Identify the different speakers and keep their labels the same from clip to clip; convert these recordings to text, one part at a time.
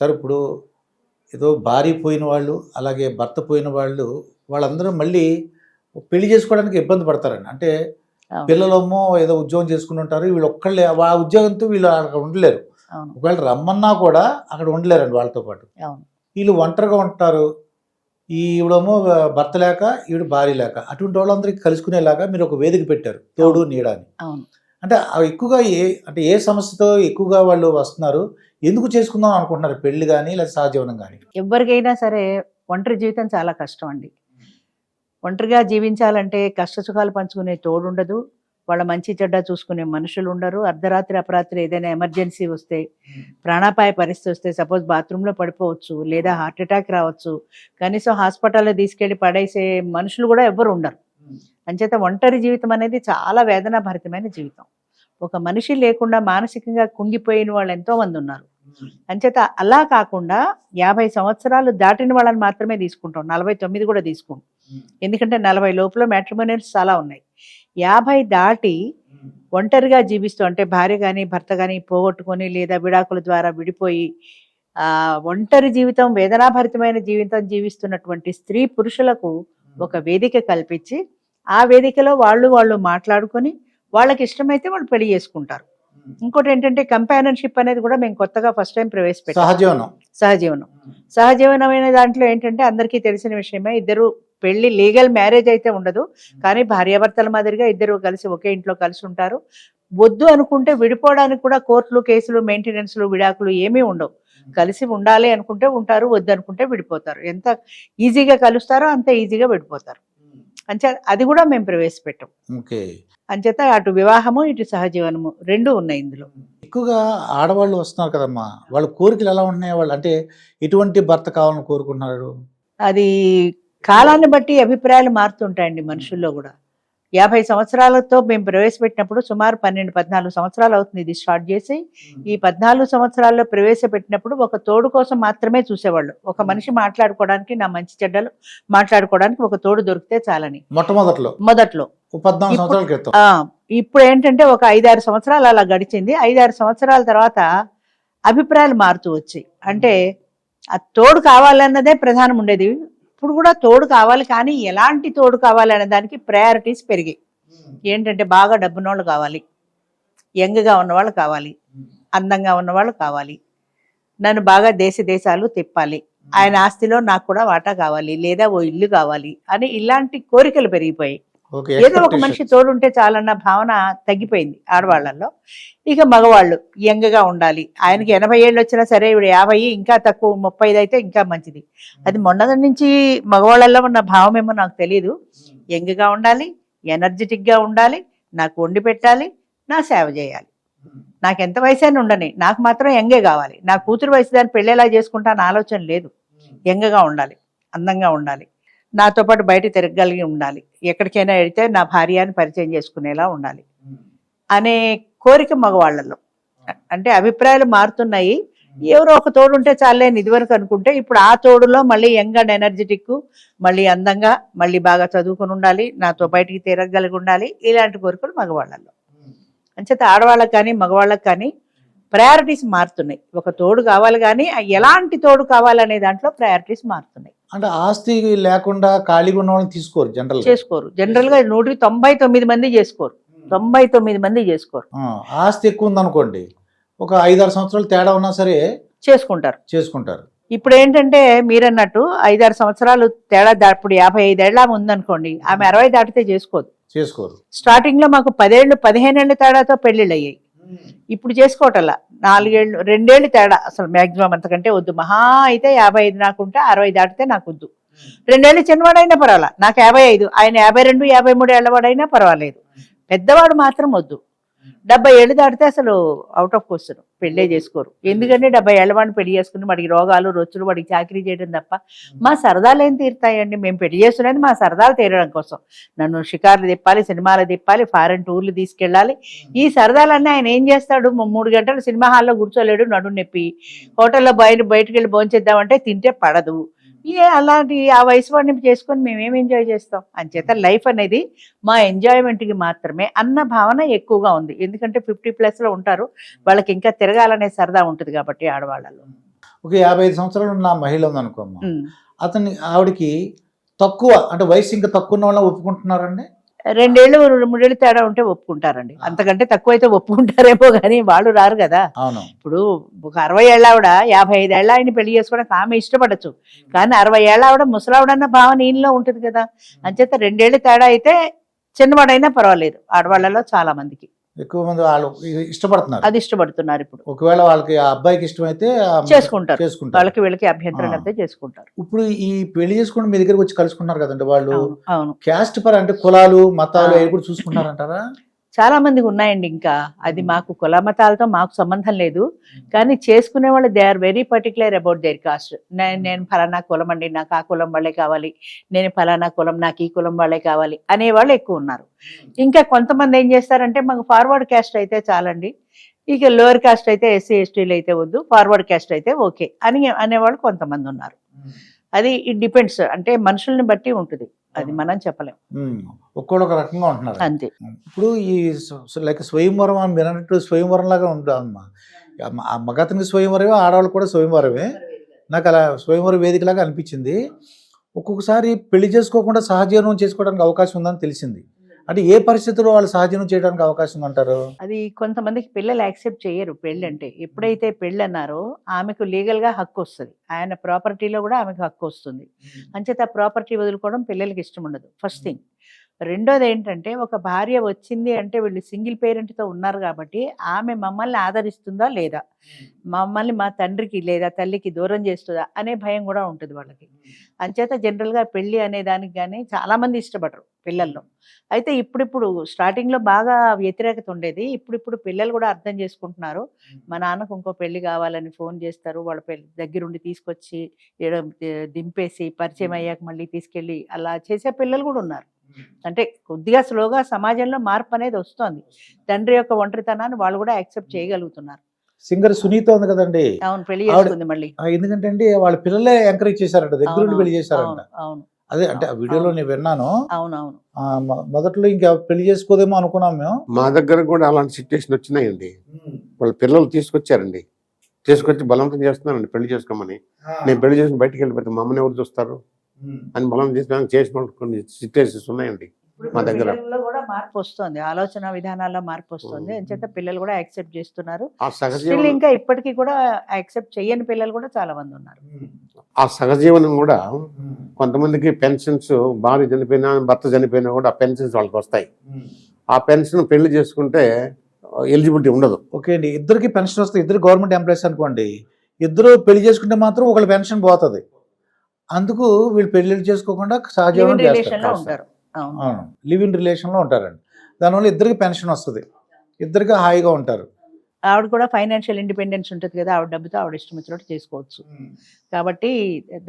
Speaker 1: Sir ఇప్పుడు ఏదో భార్య పోయిన వాళ్ళు అలాగే భర్త పోయిన వాళ్ళు వాళ్ళందరూ మళ్ళీ పెళ్ళి చేసుకోవడానికి ఇబ్బంది పడతారండి. అంటే
Speaker 2: అవును.
Speaker 1: పిల్లలేమో ఏదో ఉద్యోగం చేసుకుని ఉంటారు వీళ్ళు ఒక్కళ్ళే ఆ ఉద్యోగంతో వీళ్ళు అక్కడ ఉండలేరు. ఒకవేళ రమ్మన్నా కూడా అక్కడ ఉండలేరండి వాళ్ళతో పాటు. వీళ్ళు ఒంటరిగా ఉంటారు. ఈవిడేమో భర్త లేక ఈవిడ భార్య లేక అటువంటి వాళ్ళందరికీ కలుసుకునేలాగా మీరు ఒక వేదిక పెట్టారు తోడు నీడ అని.
Speaker 2: అవును.
Speaker 1: అంటే అవి ఎక్కువగా ఏ అంటే ఏ సమస్యతో ఎక్కువగా వాళ్ళు వస్తున్నారు? ఎందుకు చేసుకుందాం అనుకుంటున్నారు? పెళ్ళి కానీ లేదా సహజీవనం కానీ
Speaker 2: ఎవరికైనా సరే ఒంటరి జీవితం చాలా కష్టం అండి. ఒంటరిగా జీవించాలంటే కష్ట సుఖాలు పంచుకునే తోడు ఉండదు. వాళ్ళ మంచి చెడ్డ చూసుకునే మనుషులు ఉండరు. అర్ధరాత్రి అపరాత్రి ఏదైనా ఎమర్జెన్సీ వస్తే ప్రాణాపాయ పరిస్థితి వస్తే సపోజ్ బాత్రూంలో పడిపోవచ్చు లేదా హార్ట్ అటాక్ రావచ్చు. కనీసం హాస్పిటల్లో తీసుకెళ్ళి పడేసే మనుషులు కూడా ఎవ్వరు ఉండరు. అంచేత ఒంటరి జీవితం అనేది చాలా వేదనాభరితమైన జీవితం. ఒక మనిషి లేకుండా మానసికంగా కుంగిపోయిన వాళ్ళు ఎంతో మంది ఉన్నారు. అంచేత అలా కాకుండా యాభై సంవత్సరాలు దాటిన వాళ్ళని మాత్రమే తీసుకుంటాం. నలభై తొమ్మిది కూడా తీసుకుంటాం ఎందుకంటే నలభై లోపల మ్యాట్రిమోనియల్స్ చాలా ఉన్నాయి. యాభై దాటి ఒంటరిగా జీవిస్తూ అంటే భార్య కానీ భర్త కానీ పోగొట్టుకొని లేదా విడాకుల ద్వారా విడిపోయి ఆ ఒంటరి జీవితం వేదనాభరితమైన జీవితం జీవిస్తున్నటువంటి స్త్రీ పురుషులకు ఒక వేదిక కల్పించి ఆ వేదికలో వాళ్ళు వాళ్ళు మాట్లాడుకొని వాళ్ళకి ఇష్టమైతే వాళ్ళు పెళ్ళి చేసుకుంటారు. ఇంకోటి ఏంటంటే కంపానియన్షిప్ అనేది కూడా మేము కొత్తగా ఫస్ట్ టైం ప్రవేశపెట్టాం.
Speaker 1: సహజీవనం.
Speaker 2: సహజీవనం. సహజీవనమైన దాంట్లో ఏంటంటే అందరికీ తెలిసిన విషయమే ఇద్దరు పెళ్ళి లీగల్ మ్యారేజ్ అయితే ఉండదు కానీ భార్యాభర్తల మాదిరిగా ఇద్దరు కలిసి ఒకే ఇంట్లో కలిసి ఉంటారు. వద్దు అనుకుంటే విడిపోవడానికి కూడా కోర్టులు కేసులు మెయింటెనెన్స్లు విడాకులు ఏమీ ఉండవు. కలిసి ఉండాలి అనుకుంటే ఉంటారు వద్దు అనుకుంటే విడిపోతారు. ఎంత ఈజీగా కలుస్తారో అంత ఈజీగా విడిపోతారు. అంచే అది కూడా మేము ప్రవేశపెట్టాం.
Speaker 1: ఓకే.
Speaker 2: అంచేత అటు వివాహము ఇటు సహజీవనము రెండు ఉన్నాయి ఇందులో.
Speaker 1: ఎక్కువగా ఆడవాళ్ళు వస్తున్నారు కదమ్మా. వాళ్ళ కోరికలు ఎలా ఉంటున్నాయి? వాళ్ళు అంటే ఎటువంటి భర్త కావాలని కోరుకుంటున్నారు?
Speaker 2: అది కాలాన్ని బట్టి అభిప్రాయాలు మారుతుంటాయండి మనుషుల్లో కూడా. యాభై సంవత్సరాలతో మేము ప్రవేశపెట్టినప్పుడు సుమారు పన్నెండు పద్నాలుగు సంవత్సరాలు అవుతుంది ఇది స్టార్ట్ చేసి. ఈ పద్నాలుగు సంవత్సరాల్లో ప్రవేశపెట్టినప్పుడు ఒక తోడు కోసం మాత్రమే చూసేవాళ్ళు. ఒక మనిషి మాట్లాడుకోవడానికి నా మంచి చెడ్డలు మాట్లాడుకోవడానికి ఒక తోడు దొరికితే చాలని.
Speaker 1: మొట్టమొదట్లో?
Speaker 2: మొదట్లో. ఇప్పుడు ఏంటంటే ఒక ఐదారు సంవత్సరాలు అలా గడిచింది. ఐదారు సంవత్సరాల తర్వాత అభిప్రాయాలు మారుతూ వచ్చాయి. అంటే ఆ తోడు కావాలన్నదే ప్రధానం ఉండేది. ఇప్పుడు కూడా తోడు కావాలి కానీ ఎలాంటి తోడు కావాలి అనే దానికి ప్రయారిటీస్ పెరిగాయి. ఏంటంటే బాగా డబ్బునోళ్ళు కావాలి యంగ్గా ఉన్నవాళ్ళు కావాలి అందంగా ఉన్నవాళ్ళు కావాలి నన్ను బాగా దేశ దేశాలు తిప్పాలి ఆయన ఆస్తిలో నాకు కూడా వాటా కావాలి లేదా ఓ ఇల్లు కావాలి అని ఇలాంటి కోరికలు పెరిగిపోయాయి. ఏదో ఒక మనిషి తోడుంటే చాలన్న భావన తగ్గిపోయింది ఆడవాళ్ళల్లో. ఇక మగవాళ్ళు యంగ్గా ఉండాలి. ఆయనకి ఎనభై ఏళ్ళు వచ్చినా సరే ఇప్పుడు యాభై ఇంకా తక్కువ ముప్పై అయితే ఇంకా మంచిది. అది మొన్నటి నుంచి మగవాళ్ళల్లో ఉన్న భావం ఏమో నాకు తెలియదు యంగ్గా ఉండాలి ఎనర్జెటిక్గా ఉండాలి నాకు వండి పెట్టాలి నా సేవ చేయాలి. నాకు ఎంత వయసు అయినా ఉండని నాకు మాత్రం యంగే కావాలి. నా కూతురు వయసు దాన్ని పెళ్ళేలా చేసుకుంటా ఆలోచన లేదు. యంగ్గా ఉండాలి అందంగా ఉండాలి. నాతో పాటు బయట తిరగలిగి ఉండాలి. ఎక్కడికైనా వెళితే నా భార్యని పరిచయం చేసుకునేలా ఉండాలి. అనే కోరిక మగవాళ్ళలో అంటే అభిప్రాయాలు మారుతున్నాయి. ఎవరో ఒక తోడు ఉంటే చాలేని ఇదివరకు అనుకుంటే ఇప్పుడు ఆ తోడులో మళ్ళీ యంగ్ అండ్ ఎనర్జెటిక్ మళ్ళీ అందంగా మళ్ళీ బాగా చదువుకుని ఉండాలి నాతో బయటికి తిరగగలిగి ఉండాలి ఇలాంటి కోరికలు మగవాళ్ళల్లో. అంచేత ఆడవాళ్ళకి కానీ మగవాళ్ళకి కానీ ప్రయారిటీస్ మారుతున్నాయి. ఒక తోడు కావాలి కానీ ఎలాంటి తోడు కావాలనే దాంట్లో ప్రయారిటీస్ మారుతున్నాయి.
Speaker 1: అంటే ఆస్తి లేకుండా ఖాళీగా ఉన్న వాళ్ళని తీసుకోరు జనరల్
Speaker 2: చేసుకోరు. జనరల్గా నూటికి తొంభై తొమ్మిది మంది చేసుకోరు. తొంభై తొమ్మిది మంది చేసుకోరు.
Speaker 1: ఆస్తి ఎక్కువ ఉందనుకోండి ఒక ఐదారు సంవత్సరాలు తేడా ఉన్నా సరే
Speaker 2: చేసుకుంటారు.
Speaker 1: చేసుకుంటారు.
Speaker 2: ఇప్పుడు ఏంటంటే మీరన్నట్టు ఐదారు సంవత్సరాలు తేడా ఇప్పుడు యాభై ఐదేళ్ళ ఆమె ఉందనుకోండి ఆమె అరవై దాటితే చేసుకోదు.
Speaker 1: చేసుకోరు.
Speaker 2: స్టార్టింగ్లో మాకు పదేళ్ళు పదిహేనేళ్ళ తేడాతో పెళ్ళిళ్ళు అయ్యాయి ఇప్పుడు చేసుకోవటల్లా నాలుగేళ్ళు రెండేళ్ళు తేడా అసలు మాక్సిమం అంతకంటే వద్దు. మహా అయితే యాభై ఐదు నాకుంటే అరవై దాటితే నాకు వద్దు రెండేళ్ళు చిన్నవాడైనా పర్వాలా? నాకు యాభై ఐదు ఆయన యాభై రెండు యాభై మూడు ఏళ్ళవాడైనా పర్వాలేదు. పెద్దవాడు మాత్రం వద్దు. డెబ్బై ఏళ్ళు దాటితే అసలు అవుట్ ఆఫ్ క్వశ్చన్ పెళ్ళే చేసుకోరు. ఎందుకంటే డెబ్బై ఏళ్ళ వాడిని పెళ్ళి చేసుకుని వాడికి రోగాలు రొచ్చులు వాడికి చాకరీ చేయడం తప్ప మా సరదాలు ఏం తీరుతాయండి? మేము పెళ్ళి చేస్తున్నది మా సరదాలు తీరడం కోసం. నన్ను షికార్లు తిప్పాలి సినిమాలు తిప్పాలి ఫారెన్ టూర్లు తీసుకెళ్ళాలి. ఈ సరదాలన్నీ ఆయన ఏం చేస్తాడు? మూడు గంటలు సినిమా హాల్లో కూర్చోలేడు నడు నొప్పి. హోటల్లో బయట బయటకు వెళ్ళి భోంచేద్దామంటే తింటే పడదు. ఏ అలాంటి ఆ వయసు వాడిని చేసుకొని మేమేం ఎంజాయ్ చేస్తాం? అంచేత లైఫ్ అనేది మా ఎంజాయ్మెంట్కి మాత్రమే అన్న భావన ఎక్కువగా ఉంది. ఎందుకంటే ఫిఫ్టీ ప్లస్లో ఉంటారు. వాళ్ళకి ఇంకా తిరగాలనే సరదా ఉంటుంది కాబట్టి ఆడవాళ్ళలో
Speaker 1: ఒక యాభై ఐదు సంవత్సరాలు ఉన్న మహిళ ఉందనుకోమ్మా
Speaker 2: ఉమ్.
Speaker 1: అతన్ని ఆవిడకి తక్కువ అంటే వయసు ఇంకా తక్కువ ఉన్న వాళ్ళని ఒప్పుకుంటున్నారండి?
Speaker 2: రెండేళ్ళు మూడేళ్ళు తేడా ఉంటే ఒప్పుకుంటారండి. అంతకంటే తక్కువ అయితే ఒప్పుకుంటారేమో కానీ వాళ్ళు రారు కదా. ఇప్పుడు ఒక అరవై ఏళ్ళ ఆవిడ యాభై ఐదు ఏళ్ళ ఆయన పెళ్ళి చేసుకోవడానికి ఆమె ఇష్టపడచ్చు. కానీ అరవై ఏళ్ళ ఆవిడ ముసలావిడన్న భావన ఈయనలో ఉంటుంది కదా. అంచేత రెండేళ్ళు తేడా అయితే చిన్నవాడైనా పర్వాలేదు. ఆడవాళ్ళలో చాలా మందికి.
Speaker 1: ఎక్కువ మంది వాళ్ళు ఇష్టపడుతున్నారు.
Speaker 2: అది ఇష్టపడుతున్నారు ఇప్పుడు.
Speaker 1: ఒకవేళ వాళ్ళకి ఆ అబ్బాయికి ఇష్టమైతే
Speaker 2: చేసుకుంటారు.
Speaker 1: చేసుకుంటారు.
Speaker 2: వాళ్ళకి వీళ్ళకి అభ్యంతరం. అయితే చేసుకుంటారు.
Speaker 1: ఇప్పుడు ఈ పెళ్ళి చేసుకుని మీ దగ్గరకు వచ్చి కలుసుకున్నారు కదండి వాళ్ళు? క్యాస్ట్ పర్ అంటే కులాలు మతాలు. అవి కూడా చూసుకుంటారంటారా
Speaker 2: చాలా మందికి ఉన్నాయండి ఇంకా. అది మాకు కుల మతాలతో మాకు సంబంధం లేదు. కానీ చేసుకునే వాళ్ళు they are very particular about their caste నేను ఫలానా కులం అండి నాకు ఆ కులం వాళ్ళే కావాలి. నేను ఫలానా కులం నాకు ఈ కులం వాళ్ళే కావాలి అనేవాళ్ళు ఎక్కువ ఉన్నారు. ఇంకా కొంతమంది ఏం చేస్తారంటే మాకు ఫార్వర్డ్ క్యాస్ట్ అయితే చాలండి. ఇక లోయర్ కాస్ట్ అయితే ఎస్సీ ఎస్టీలు అయితే వద్దు ఫార్వర్డ్ క్యాస్ట్ అయితే ఓకే అని అనేవాళ్ళు కొంతమంది ఉన్నారు. అది ఇట్ డిపెండ్స్ అంటే మనుషుల్ని బట్టి ఉంటుంది. అది మనం చెప్పలేం.
Speaker 1: ఉమ్. ఒక్కోడు ఒక రకంగా ఉంటున్నారు.
Speaker 2: అంతే.
Speaker 1: ఇప్పుడు ఈ లైక్ స్వయంవరం అని మీరు అన్నట్టు స్వయంవరం లాగా ఉంటుందమ్మా మగతనికి స్వయంవరమే ఆడవాళ్ళు కూడా స్వయంవరమే. నాకు అలా స్వయంవరం వేదికలాగా అనిపించింది. ఒక్కొక్కసారి పెళ్ళి చేసుకోకుండా సహజీవనం చేసుకోవడానికి అవకాశం ఉందని తెలిసింది. అంటే ఏ పరిస్థితుల్లో వాళ్ళు సహజీవనం చేయడానికి అవకాశం ఉందంటారు
Speaker 2: అది కొంతమందికి పిల్లలు యాక్సెప్ట్ చేయరు పెళ్ళి అంటే ఎప్పుడైతే పెళ్ళి అన్నారో ఆమెకు లీగల్గా హక్కు వస్తుంది ఆయన ప్రాపర్టీలో కూడా ఆమెకు హక్కు వస్తుంది అంచేత ప్రాపర్టీ వదులుకోవడం పిల్లలకి ఇష్టం ఉండదు ఫస్ట్ థింగ్. రెండోది ఏంటంటే ఒక భార్య వచ్చింది అంటే వీళ్ళు సింగిల్ పేరెంట్తో ఉన్నారు కాబట్టి ఆమె మమ్మల్ని ఆదరిస్తుందా లేదా? మమ్మల్ని మా తండ్రికి లేదా తల్లికి దూరం చేస్తుందా అనే భయం కూడా ఉంటుంది వాళ్ళకి. అంచేత జనరల్గా పెళ్ళి అనే దానికి కానీ చాలామంది ఇష్టపడరు పిల్లల్లో. అయితే ఇప్పుడిప్పుడు స్టార్టింగ్లో బాగా వ్యతిరేకత ఉండేది. ఇప్పుడిప్పుడు పిల్లలు కూడా అర్థం చేసుకుంటున్నారు. మా నాన్నకు ఇంకో పెళ్ళి కావాలని ఫోన్ చేస్తారు. వాళ్ళ పెళ్ళి దగ్గరుండి తీసుకొచ్చి దింపేసి పరిచయం అయ్యాక మళ్ళీ తీసుకెళ్ళి అలా చేసే పిల్లలు కూడా ఉన్నారు. అంటే కొద్దిగా స్లోగా సమాజంలో మార్పు అనేది వస్తోంది. తండ్రి యొక్క ఒంటరితనాన్ని వాళ్ళు కూడా యాక్సెప్ట్ చేయగలుగుతున్నారు.
Speaker 1: సింగర్ సునీత ఉంది కదండి.
Speaker 2: అవును
Speaker 1: పెళ్ళి
Speaker 2: చేసుకుంది మళ్ళీ.
Speaker 1: ఎందుకంటే అండి వాళ్ళ పిల్లలే ఎంకరేజ్ చేశారంట దగ్గరుండి
Speaker 2: అవును,
Speaker 1: పెళ్ళి చేశారంట.
Speaker 2: అవును
Speaker 1: అదే అంటే ఆ వీడియోలో నేను విన్నాను.
Speaker 2: అవును అవును
Speaker 1: ఆ, మొ- మొదట్లో ఇంకా పెళ్ళి చేసుకోదేమో అనుకున్నాం మేము.
Speaker 3: మా దగ్గర కూడా అలాంటి సిచ్యువేషన్ వచ్చినాయండి. వాళ్ళ పిల్లలు తీసుకొచ్చారండి. తీసుకొచ్చి బలవంతం చేస్తున్నారండి పెళ్ళి చేసుకోమని. నేను పెళ్ళి చేసుకుని బయటికి వెళ్ళిపోతే మా అమ్మని ఎవరు చూస్తారు? అని బలవంతం చేసిన చేసిన కొన్ని సిచ్యువేషన్స్ ఉన్నాయండి మా దగ్గర.
Speaker 2: మార్పు వస్తుంది. ఆలోచన విధానాల్లో మార్పు వస్తుంది. అంచేత పిల్లలు కూడా యాక్సెప్ట్ చేస్తున్నారు.
Speaker 3: ఆ
Speaker 2: స్టిల్
Speaker 3: సహజీవనం
Speaker 2: ఇంకా ఇప్పటికీ కూడా యాక్సెప్ట్ చేయని పిల్లలు కూడా చాలా మంది ఉన్నారు.
Speaker 3: ఆ సహజీవనం కూడా కొంతమందికి పెన్షన్స్ భార్య చనిపోయినా భర్త చనిపోయినా కూడా ఆ పెన్షన్స్ వాళ్ళకి వస్తాయి. ఆ పెన్షన్ పెళ్ళి చేసుకుంటే ఎలిజిబిలిటీ ఉండదు.
Speaker 1: ఓకే అండి. ఇద్దరికి పెన్షన్ వస్తే ఇద్దరు గవర్నమెంట్ ఎంప్లాయీస్ అనుకోండి. ఇద్దరు పెళ్ళి చేసుకుంటే మాత్రం ఒకళ్ళ పెన్షన్ పోతుంది. అందుకు వీళ్ళు పెళ్ళి చేసుకోకుండా సహజీవనం చేస్తారు.
Speaker 2: ఉంటారు. అవును.
Speaker 1: అవును. లివ్ ఇన్ రిలేషన్లో ఉంటారండి. దానివల్ల ఇద్దరికి పెన్షన్ వస్తుంది. ఇద్దరికి హాయిగా ఉంటారు.
Speaker 2: ఆవిడ కూడా ఫైనాన్షియల్ ఇండిపెండెన్స్ ఉంటుంది కదా ఆవిడ డబ్బుతో ఆవిడ ఇష్టం వచ్చినట్టు చేసుకోవచ్చు. కాబట్టి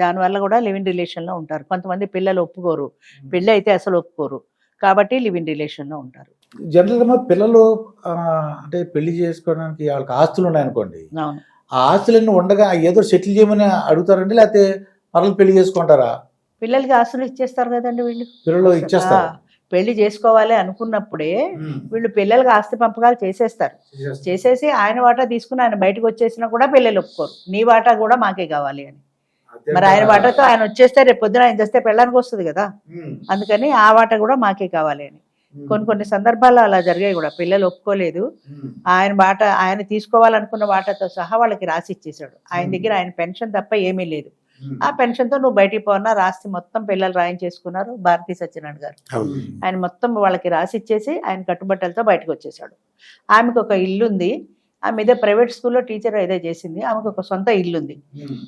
Speaker 2: దానివల్ల కూడా లివ్ ఇన్ రిలేషన్లో ఉంటారు. కొంతమంది పిల్లలు ఒప్పుకోరు. పెళ్ళి అయితే అసలు ఒప్పుకోరు. కాబట్టి లివ్ ఇన్ రిలేషన్లో ఉంటారు.
Speaker 1: జనరల్గా పిల్లలు అంటే పెళ్ళి చేసుకోవడానికి వాళ్ళకి ఆస్తులు ఉన్నాయనుకోండి
Speaker 2: అవును.
Speaker 1: ఆ ఆస్తులన్నీ ఉండగా ఏదో సెటిల్ చేయమని అడుగుతారండి? లేకపోతే మరలు పెళ్ళి చేసుకుంటారా?
Speaker 2: పిల్లలకి ఆస్తులు ఇచ్చేస్తారు కదండి వీళ్ళు.
Speaker 1: పిల్లలు ఇచ్చేస్తారు?
Speaker 2: పెళ్ళి చేసుకోవాలి అనుకున్నప్పుడే వీళ్ళు పిల్లలకి ఆస్తి పంపకాలు చేసేస్తారు. చేసేసి ఆయన వాటా తీసుకుని ఆయన బయటకు వచ్చేసినా కూడా పిల్లలు ఒప్పుకోరు. నీ వాటా కూడా మాకే కావాలి అని. మరి ఆయన వాటాతో ఆయన వచ్చేస్తే రేపు పొద్దున ఆయన చేస్తే పెళ్ళడానికి వస్తుంది కదా. అందుకని ఆ వాటా కూడా మాకే కావాలి అని. కొన్ని కొన్ని సందర్భాల్లో అలా జరిగాయి కూడా. పిల్లలు ఒప్పుకోలేదు. ఆయన వాట ఆయన తీసుకోవాలనుకున్న వాటాతో సహా వాళ్ళకి రాసి ఇచ్చేసాడు ఆయన దగ్గర ఆయన పెన్షన్ తప్ప ఏమీ లేదు. ఆ పెన్షన్తో నువ్వు బయటికి పోనా? రాసి మొత్తం పిల్లలు రాయించేసుకున్నారు భారతీ సత్యనారాయణ గారు. ఆయన మొత్తం వాళ్ళకి రాసి ఇచ్చేసి ఆయన కట్టుబట్టలతో బయటకు వచ్చేసాడు ఆమెకు ఒక ఇల్లు ఉంది ఆమె ఇదే ప్రైవేట్ స్కూల్లో టీచర్ ఏదో చేసింది. ఆమెకు ఒక సొంత ఇల్లు ఉంది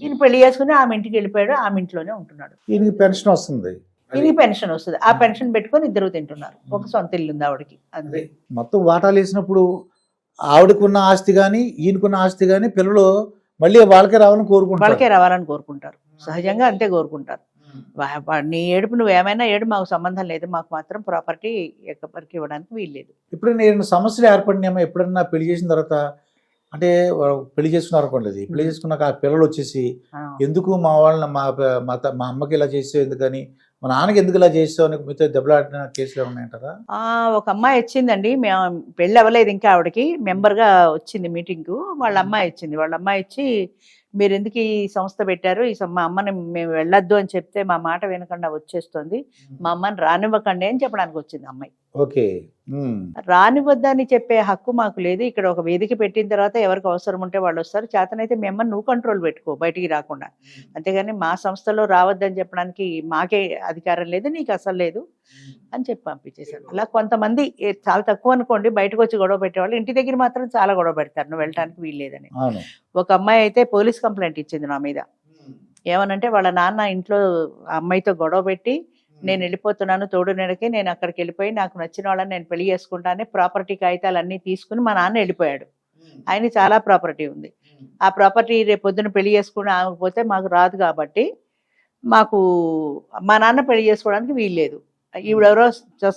Speaker 2: ఈయన పెళ్ళి చేసుకుని ఆమె ఇంటికి వెళ్ళిపోయాడు. ఆమె ఇంట్లోనే ఉంటున్నాడు.
Speaker 1: ఈయనకి పెన్షన్ వస్తుంది.
Speaker 2: ఈయనకి పెన్షన్ వస్తుంది. ఆ పెన్షన్ పెట్టుకొని ఇద్దరు తింటున్నారు. ఒక సొంత ఇల్లు ఉంది ఆవిడకి. అంతే.
Speaker 1: మొత్తం వాటాలు వేసినప్పుడు ఆవిడకున్న ఆస్తి కానీ ఈయనకున్న ఆస్తి కానీ పిల్లలు మళ్ళీ వాళ్ళకే రావాలని కోరుకుంటారు.
Speaker 2: వాళ్ళకే రావాలని కోరుకుంటారు. సహజంగా అంతే కోరుకుంటారు. నీ ఏడుపు నువ్వు ఏమైనా ఏడు మాకు సంబంధం లేదు. మాకు మాత్రం ప్రాపర్టీ ఎక్కడికి ఇవ్వడానికి వీల్లేదు.
Speaker 1: ఇప్పుడు నేను సమస్యలు ఏర్పడినామో ఎప్పుడన్నా పెళ్ళి చేసిన తర్వాత అంటే పెళ్ళి చేసుకున్నారు అనుకోండి పెళ్ళి చేసుకున్నాక ఆ పిల్లలు వచ్చేసి. ఎందుకు మా వాళ్ళని మా మా అమ్మకి ఇలా చేసావు ఎందుకని? మా నాన్నకి ఎందుకు ఇలా చేసావు? అని మీతో దెబ్బలాడిన కేసులు ఉన్నాయంటారా?
Speaker 2: ఆ, ఒక అమ్మాయి వచ్చిందండి. మేము పెళ్ళి అవ్వలేదు ఇంకా ఆవిడకి. మెంబర్గా వచ్చింది మీటింగ్కు వాళ్ళ అమ్మాయి వచ్చింది. వాళ్ళ అమ్మాయి వచ్చి మీరు ఎందుకు ఈ సంస్థ పెట్టారు? ఈ మా అమ్మని మేము వెళ్ళొద్దు అని చెప్తే మా మాట వినకుండా వచ్చేస్తుంది. మా అమ్మని రానివ్వకండి అని చెప్పడానికి వచ్చింది అమ్మాయి.
Speaker 1: ఓకే.
Speaker 2: రానివద్దని చెప్పే హక్కు మాకు లేదు. ఇక్కడ ఒక వేదిక పెట్టిన తర్వాత ఎవరికి అవసరం ఉంటే వాళ్ళు వస్తారు. చేతనైతే మేమని నువ్వు కంట్రోల్ పెట్టుకో బయటికి రాకుండా. అంతేగాని మా సంస్థలో రావద్దని చెప్పడానికి మాకే అధికారం లేదు నీకు అసలు లేదు అని చెప్పి పంపించేశాను అలా కొంతమంది ఏ, చాలా తక్కువ అనుకోండి బయటకు వచ్చి గొడవ పెట్టేవాళ్ళు. ఇంటి దగ్గర మాత్రం చాలా గొడవ పెడతారు. నువ్వు వెళ్ళడానికి వీల్లేదని
Speaker 1: అవును.
Speaker 2: ఒక అమ్మాయి అయితే పోలీస్ కంప్లైంట్ ఇచ్చింది నా మీద. ఏమనంటే వాళ్ళ నాన్న ఇంట్లో ఆ అమ్మాయితో గొడవ పెట్టి నేను వెళ్ళిపోతున్నాను తోడు నెడకి నేను అక్కడికి వెళ్ళిపోయి నాకు నచ్చిన వాళ్ళని నేను పెళ్ళి చేసుకుంటానే ప్రాపర్టీ కాగితాలు అన్నీ తీసుకుని మా నాన్న వెళ్ళిపోయాడు. ఆయన చాలా ప్రాపర్టీ ఉంది. ఆ ప్రాపర్టీ రేపు పొద్దున పెళ్ళి చేసుకుని ఆగకపోతే మాకు రాదు కాబట్టి మాకు మా నాన్న పెళ్ళి చేసుకోవడానికి వీల్లేదు ఈవిడెవరో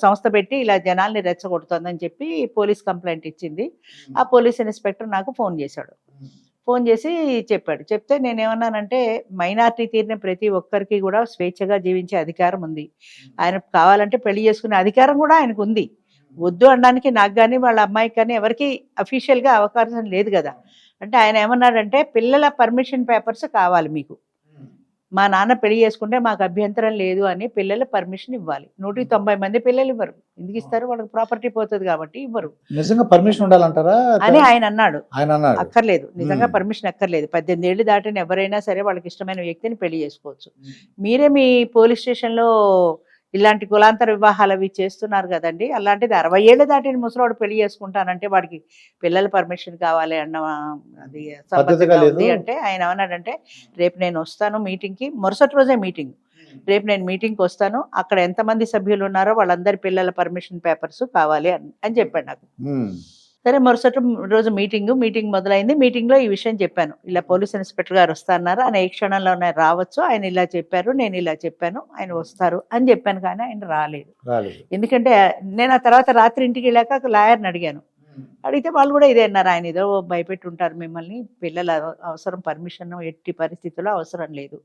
Speaker 2: సంస్థ పెట్టి ఇలా జనాల్ని రెచ్చగొడుతోందని చెప్పి పోలీస్ కంప్లైంట్ ఇచ్చింది. ఆ పోలీస్ ఇన్స్పెక్టర్ నాకు ఫోన్ చేశాడు. ఫోన్ చేసి చెప్పాడు. చెప్తే నేనేమన్నానంటే మైనార్టీ తీరిన ప్రతి ఒక్కరికి కూడా స్వేచ్ఛగా జీవించే అధికారం ఉంది. ఆయన కావాలంటే పెళ్ళి చేసుకునే అధికారం కూడా ఆయనకు ఉంది. వద్దు అనడానికి నాకు కానీ వాళ్ళ అమ్మాయికి కానీ ఎవరికి అఫీషియల్గా అవకాశం లేదు కదా. అంటే ఆయన ఏమన్నాడంటే పిల్లల పర్మిషన్ పేపర్స్ కావాలి మీకు. మా నాన్న పెళ్ళి చేసుకుంటే మాకు అభ్యంతరం లేదు అని పిల్లల పర్మిషన్ ఇవ్వాలి. నూట తొంభై మంది పిల్లలు ఇవ్వరు. ఎందుకు ఇస్తారు? వాళ్ళకి ప్రాపర్టీ పోతుంది కాబట్టి ఇవ్వరు.
Speaker 1: నిజంగా పర్మిషన్ ఉండాలంటారా?
Speaker 2: అని ఆయన అన్నాడు.
Speaker 1: ఆయన
Speaker 2: అక్కర్లేదు. నిజంగా. పర్మిషన్ అక్కర్లేదు. పద్దెనిమిది ఏళ్ళు దాటిన ఎవరైనా సరే వాళ్ళకి ఇష్టమైన వ్యక్తిని పెళ్ళి చేసుకోవచ్చు. మీరే మీ పోలీస్ స్టేషన్లో ఇలాంటి కులాంతర వివాహాలు అవి చేస్తున్నారు కదండి అలాంటిది అరవై ఏళ్ళు దాటిన ముసలోడు పెళ్ళి చేసుకుంటానంటే వాడికి పిల్లల పర్మిషన్ కావాలి అన్న అది. ఉంది అంటే ఆయన ఏమన్నాడంటే రేపు నేను వస్తాను మీటింగ్కి మరుసటి రోజే మీటింగ్ రేపు నేను మీటింగ్కి వస్తాను అక్కడ ఎంతమంది సభ్యులు ఉన్నారో వాళ్ళందరి పిల్లల పర్మిషన్ పేపర్స్ కావాలి అని అని చెప్పాడు నాకు. సరే మరుసటి రోజు మీటింగ్ మీటింగ్ మొదలైంది. మీటింగ్లో ఈ విషయం చెప్పాను. ఇలా పోలీస్ ఇన్స్పెక్టర్ గారు వస్తారన్నారు ఆయన ఏ క్షణంలోనే రావచ్చు. ఆయన ఇలా చెప్పారు నేను ఇలా చెప్పాను ఆయన వస్తారు అని చెప్పాను కానీ ఆయన రాలేదు.
Speaker 1: రాలేదు.
Speaker 2: ఎందుకంటే నేను ఆ తర్వాత రాత్రి ఇంటికి వెళ్ళాక లాయర్ని అడిగాను. అడిగితే వాళ్ళు కూడా ఇదే అన్నారు. ఆయన ఏదో భయపెట్టి ఉంటారు మిమ్మల్ని. పిల్లల అవ- అవసరం పర్మిషన్ ఎట్టి పరిస్థితుల్లో అవసరం లేదు.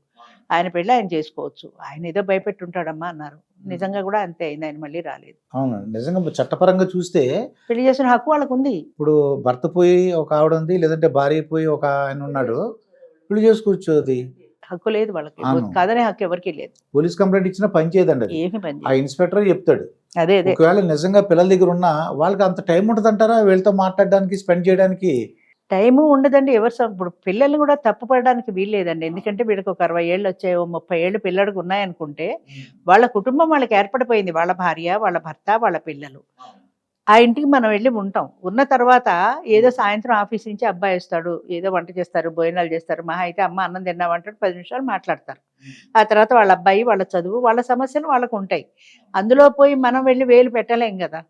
Speaker 2: ఆయన పెళ్ళి ఆయన చేసుకోవచ్చు. ఆయన ఏదో భయపెట్టి ఉంటాడమ్మా అన్నారు నిజంగా కూడా అంతే అయింది. ఆయన మళ్ళీ రాలేదు.
Speaker 1: అవును. నిజంగా చట్టపరంగా చూస్తే
Speaker 2: పెళ్ళి చేసిన హక్కు వాళ్ళకు ఉంది.
Speaker 1: ఇప్పుడు భర్త పోయి ఒక ఆవిడ ఉంది లేదంటే భార్య పోయి ఒక ఆయన ఉన్నాడు. పెళ్ళి చేసుకోవచ్చు అది.
Speaker 2: హక్కు లేదు వాళ్ళకి. కాదనే హక్కు ఎవరికి లేదు.
Speaker 1: పోలీస్ కంప్లైంట్ ఇచ్చినా పని చేయదండి అది.
Speaker 2: ఏమి పని
Speaker 1: ఆ. ఇన్స్పెక్టర్ చెప్తాడు.
Speaker 2: అదే అదే.
Speaker 1: ఒకవేళ నిజంగా పిల్లల దగ్గర ఉన్నా వాళ్ళకి అంత టైం ఉంటుందంటారా? వీళ్ళతో మాట్లాడడానికి స్పెండ్ చేయడానికి?
Speaker 2: టైము ఉండదండి ఎవరు ఇప్పుడు పిల్లల్ని కూడా తప్పు పడడానికి వీల్లేదండి ఎందుకంటే వీళ్ళకి ఒక అరవై ఏళ్ళు వచ్చాయి ఓ ముప్పై ఏళ్ళు పిల్లడికి ఉన్నాయనుకుంటే వాళ్ళ కుటుంబం వాళ్ళకి ఏర్పడిపోయింది. వాళ్ళ భార్య వాళ్ళ భర్త వాళ్ళ పిల్లలు. ఆ ఇంటికి మనం వెళ్ళి ఉంటాం. ఉన్న తర్వాత ఏదో సాయంత్రం ఆఫీస్ నుంచి అబ్బాయి వస్తాడు ఏదో వంట చేస్తారు భోజనాలు చేస్తారు మహా అయితే అమ్మ అన్నం తిన్నామంటాడు పది నిమిషాలు మాట్లాడతారు. ఆ తర్వాత వాళ్ళ అబ్బాయి వాళ్ళ చదువు వాళ్ళ సమస్యలు వాళ్ళకు ఉంటాయి. అందులో పోయి మనం వెళ్ళి వేలు పెట్టలేం కదా.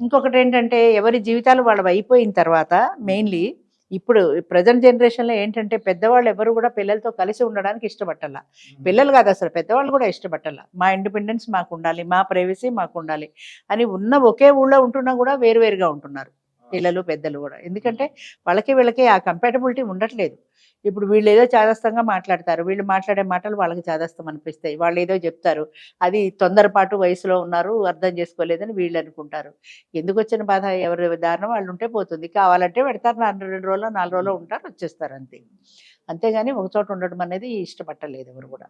Speaker 2: ఇంకొకటి ఏంటంటే ఎవరి జీవితాలు వాళ్ళవి అయిపోయిన తర్వాత మెయిన్లీ ఇప్పుడు ప్రజెంట్ జనరేషన్లో ఏంటంటే పెద్దవాళ్ళు ఎవరు కూడా పిల్లలతో కలిసి ఉండడానికి ఇష్టపట్టాల. పిల్లలు కాదు అసలు పెద్దవాళ్ళు కూడా ఇష్టపట్టాల. మా ఇండిపెండెన్స్ మాకు ఉండాలి మా ప్రైవసీ మాకు ఉండాలి అని ఉన్న ఒకే ఊళ్ళో ఉంటున్నా కూడా వేరువేరుగా ఉంటున్నారు. పిల్లలు పెద్దలు కూడా. ఎందుకంటే వాళ్ళకి వీళ్ళకి ఆ కంపాటబిలిటీ ఉండట్లేదు. ఇప్పుడు వీళ్ళు ఏదో చాదస్తంగా మాట్లాడతారు. వీళ్ళు మాట్లాడే మాటలు వాళ్ళకి చాదస్తం అనిపిస్తాయి. వాళ్ళు ఏదో చెప్తారు. అది తొందరపాటు వయసులో ఉన్నారు అర్థం చేసుకోలేదని వీళ్ళు అనుకుంటారు. ఎందుకు వచ్చిన బాధ? ఎవరి దారుణం వాళ్ళు ఉంటే పోతుంది. కావాలంటే పెడతారు. నాలుగు రెండు రోజులు నాలుగు రోజులు ఉంటారు వచ్చేస్తారు అంతే. అంతేగాని ఒక చోట ఉండడం అనేది ఇష్టపట్టలేదు ఎవరు కూడా.